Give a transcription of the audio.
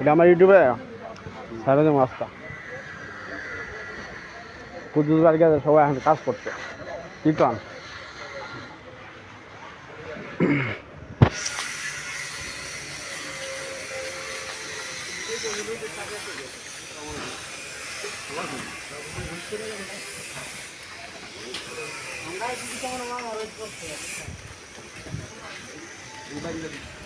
এটা আমার ইউটিউবে? সারা দিন মাছটা কুচুর বাড়িতে সবাই এখন কাজ করছে। কীর্তন পেক